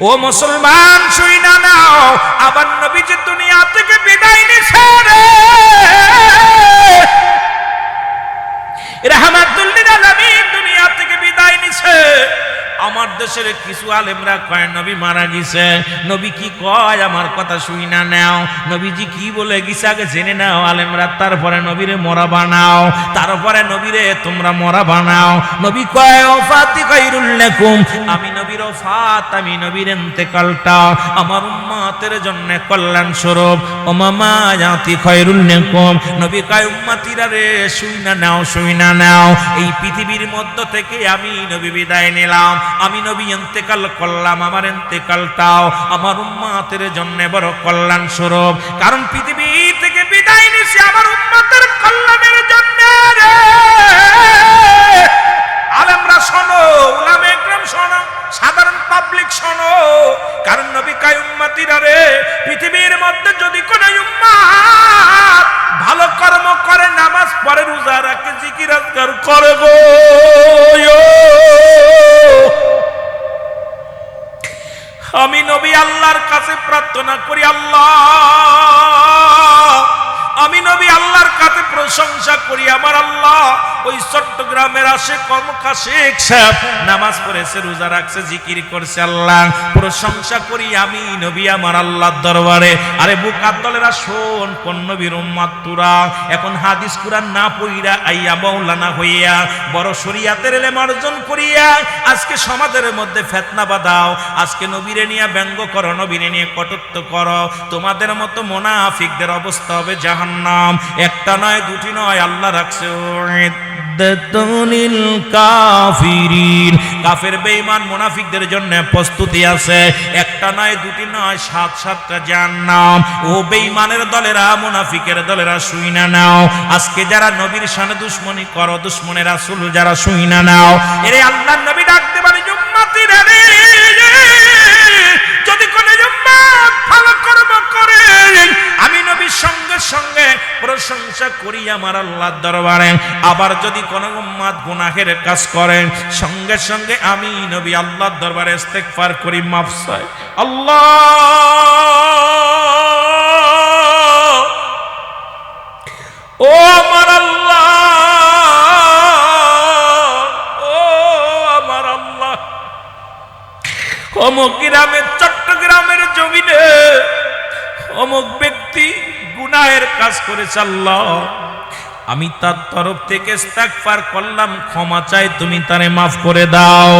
ও মুসলমান, শুই না নাও। আবার নবী যে দুনিয়া থেকে বিদায় নিছে রে। রাহমাতুল্লিল আলামিন দুনিয়া থেকে বিদায় নিছে। আমার দেশের কিছু আলেমরা কয়, নবী মারা গেছে। নবী কি কয়, আমার কথা শুই না নাও। নবীজি কি বলে গিছে, আগে জেনে নাও। আলেমরা, তারপরে নবীরে মরা বানাও। তারপরে নবীরে তোমরা মরা বানাও। নবী কয়, ওফাতি গায়রুল লাকুম। আমি ওফাত, আমি নবীর ইন্তেকালটা আমার উম্মতের জন্য কল্যাণ স্বরূপ জাতি খয়রুল লাকুম নবী কয়, উম্মতিরা রে শুই না নাও শুই না নাও। এই পৃথিবীর মধ্য থেকে আমি নবী বিদায় নিলাম। আমি নবী ইন্তেকাল করলাম আমার ইন্তেকালটাও আমার উম্মতের জন্য বড় কল্যাণ স্বরূপ কারণ পৃথিবী থেকে বিদায় নিছি আমার পাবলিক কারণ নবী কায় রে, পৃথিবীর মধ্যে যদি কোন উম্মাত ভালো কর্ম করে, নামাজ পড়ে, রোজা রাখে, জিকির, আজকার করে গো। আমি নবী আল্লাহর কাছে প্রার্থনা করি, আল্লাহ প্রশংসা করি, আমার আল্লাহ, ওই চট্টগ্রামের আসে কমকা শেখ সাহেব নামাজ পড়েছে, রোজা রাখছে, জিকির করছে, আল্লাহ। প্রশংসা করি, আমি নবী, আমার আল্লাহর দরবারে। আরে বুকার দলেরা শোন, কোন নবীর উম্মাত এখন হাদিস কুরআন না পইরা আইয়া মাওলানা হইয়া, বড় শরিয়াতের এলেম অর্জন করিয়া, আজকে সমাজের মধ্যে ফেতনা বাদাও আজকে নবীরে নিয়ে ব্যঙ্গ করো, নবীরে নিয়ে কটুত্ব করো। তোমাদের মতো মোনাফিকদের অবস্থা হবে জাহান্নাম। একটা নয়, দুটি নয় আল্লাহ রাখছে কাফের বেঈমান মুনাফিকদের জন্য প্রস্তুতি আছে। একটা নয় দুটি নয় সাত সাতটা জাহান্নাম। ও বেঈমানের দলেরা মুনাফিকের দলেরা শুই না নাও। আজকে যারা নবীর সানে দুশ্মনী করো দুশ্মনের রাসূল যারা শুই না নাও। এরে আল্লাহর নবী ডাকতে পারে সঙ্গে সঙ্গে প্রশংসা করি আমার আল্লাহর দরবারে। আবার যদি কোন উম্মাদ গুনাহের কাজ করেন সঙ্গে সঙ্গে আমি নবী আল্লাহর দরবারে ইস্তেগফার করি, মাফ চাই। আল্লাহ! ও আমার অমুক গ্রামের, চট্টগ্রামের জমিনে অমুক ব্যক্তি গুনাহের কাজ করেছে আল্লাহ। আমি তার তরফ থেকে করলাম, ক্ষমা চাই, তুমি তারে মাফ করে দাও।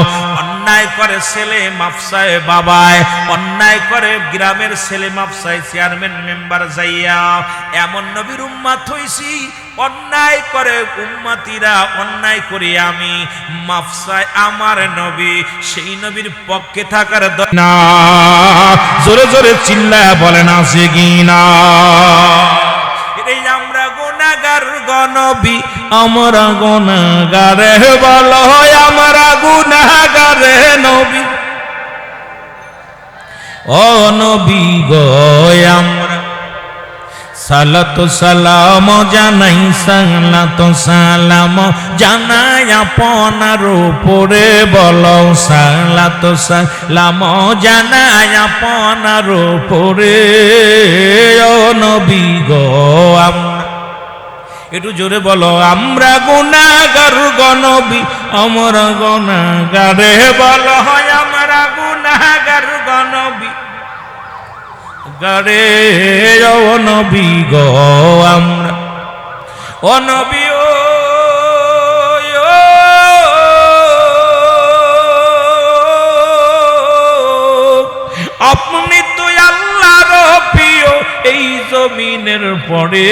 অন্যায় করে ছেলে মাফ চায় বাবায়, অন্যায় করে গ্রামের ছেলে মাফসায় চেয়ারম্যান মেম্বার যাইয়া, এমন নবীর উম্মাত হইছি, অন্যায় করে উম্মাতিরা অন্যায় করি আমি মাফ চায় আমার নবী, সেই নবীর পক্ষে থাকার না জোরে জোরে চিল্লায় কি না আমরা গুনাগার গনবী আমরা গুনাগারে বলো আমরা গুনাগারে নবী। ও নবী গো, আমরা সালাত সালাম জানাই, সালাত সালাম জানাই আপনার উপরে। বলো সালাত সালাম জানাই আপনার উপরে। ও নবী গো একটু জোরে বলো, আমরা গুনাগার গনবী আমরা গুনাগারে বলো হয়, আমরা গুনাগার গণবি। গারে অনবী গো, আমরা অনবী ও আপনি তো আল্লাহর প্রিয়, এই জমিনের পরে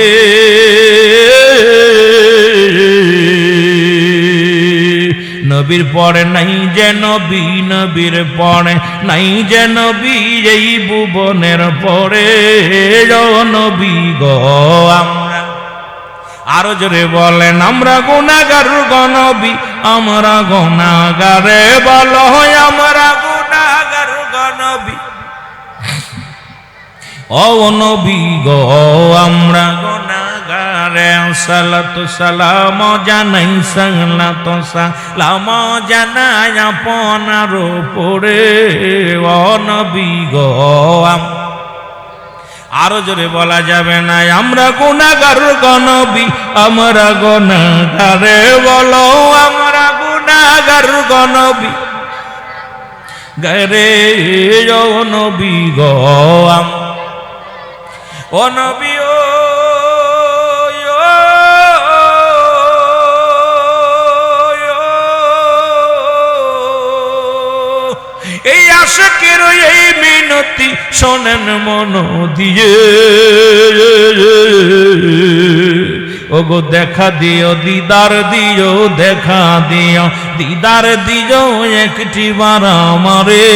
নবীর পরে নাই যে নবী, নবীর পরে নাই যে নবী, এই ভুবনের পরে নবী গো আমরা। আরও জোরে বলেন, আমরা গুনাগার গনবী আমরা গুনাগারে বল আমরা গুনাগার গনবী ও নবী গো, আমরা গুনাগার আপনারে সালাত সালাম জানাই সালাত সালাম জানাই আপনার উপরে অনবী গো আরও জোরে বলা যাবে না, আমরা গুণাগার গনবী আমরা গুণাগারে বলো, আমরা গুণাগার গনবী গরে নবী গো নবী ও এই মিনতি শোনেন মন দিয়ে। ওগো দেখা দিও, দিদার দিও, দেখা দিও, দিদার দিও একটি বার আমারে।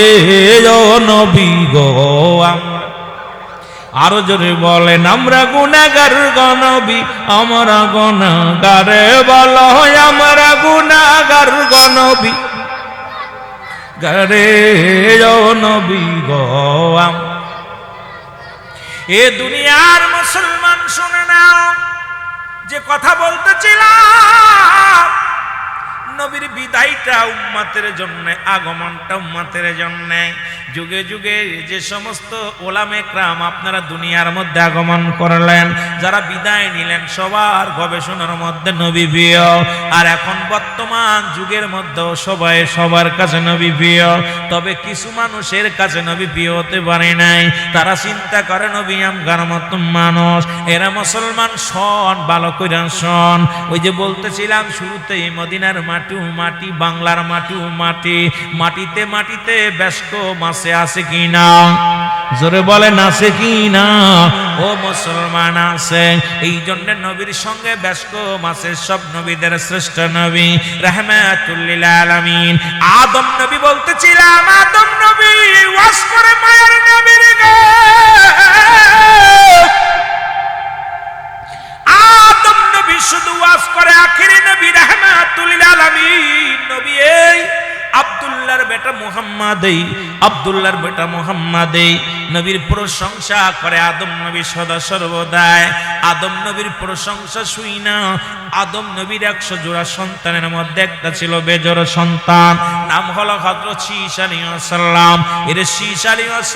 আরও জোরে বলেন, আমরা গুনাগার গনবী আমরা গুনাগারে বল আমরা গুনাগার গনবী গারে নবী এ দুনিয়ার মুসলমান শুনে নাও যে কথা বলতেছিলাম বিদায়টা উম্মাতের জন্য, আগমনটা উম্মাতের জন্য। যুগে যুগে যে সমস্ত ওলামে ক্রাম আপনারা দুনিয়ার মধ্যে আগমন করলেন, যারা বিদায় নিলেন, সবার গবেষণার মধ্যে নবী প্রিয়। আর এখন বর্তমান যুগের মধ্যেও সবাই সবার কাছে নবী প্রিয়। তবে কিছু মানুষের কাছে নবী প্রিয় হতে পারে নাই। তারা চিন্তা করে, নবী আমগার মতো মানুষ। এরা মুসলমান, শন, ভালো কইরা শন। ওই যে বলতেছিলাম, শুরুতেই মদিনার মাটিও মাটি বাংলার মাটিও মাটি, মাটিতে মাটিতে ব্যস্ত মাসে আছে কি না? জোরে বলেন, আছে কি না? ও মুসলমান আছে। এই জন্য নবীর সঙ্গে ব্যস্ত মাসে সব নবীদের শ্রেষ্ঠ নবী, রহমাতুল্লিল আলামিন। আদম নবী বলতেছিলাম, আদম নবী ওয়াস করে মায়ের নবীর গে শুধু ওয়াজ করে আখিরি নবী রাহমাতুল আলামিন। নবী এই আব্দুল্লাহর বেটা মুহাম্মদ এই আব্দুল্লাহর বেটা মুহাম্মদ এই নবীর প্রশংসা করে আদম নবী সদা সর্বদায় আদম নবীর প্রশংসা শুই না আদম নবীর একশো জোড়া সন্তানের মধ্যে একটা ছিল বেজোর সন্তান, নাম হলো হজরত সাল্লাম এর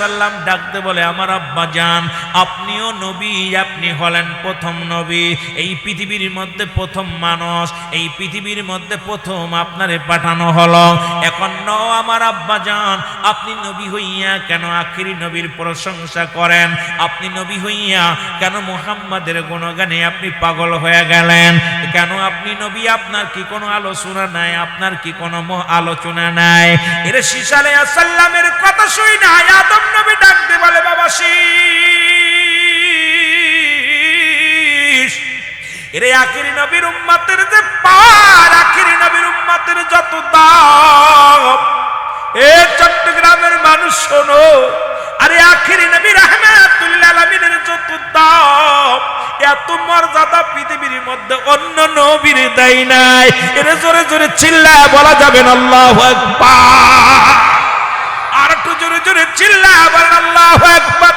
সাল্লাম ডাকতে বলে, আমার আব্বা যান, আপনিও নবী, আপনি হলেন প্রথম নবী। এই পৃথিবীর মধ্যে প্রথম মানুষ, এই পৃথিবীর মধ্যে প্রথম আপনারে পাঠানো হলো। এখন ন আমার আব্বা যান, আপনি নবী হইয়া কেন আখিরি নবীর প্রশংসা করেন? আপনি নবী হইয়া কেন মুহাম্মাদের গুণগানে আপনি পাগল হয়ে গেলেন? কেন আপনি নবী? আপনার কি কোনো আলোচনা নাই? আপনার কি কোনো আলোচনা নাই? এর শিশালে সাল্লামের কথা শুই না। আদম নবী ডাকতে বলে, বাবা এরে আখিরি নবীর উম্মতের যে পার আখিরি নবীর উম্মতের যত দাম, এ চট্টগ্রামের মানুষ শোনো নবীর দেয় নাই। এরে জোরে জোরে চিল্লা বলা যাবে না, আল্লাহু আর একটু জোরে জোরে চিল্লা বলেন, আল্লাহ আকবার।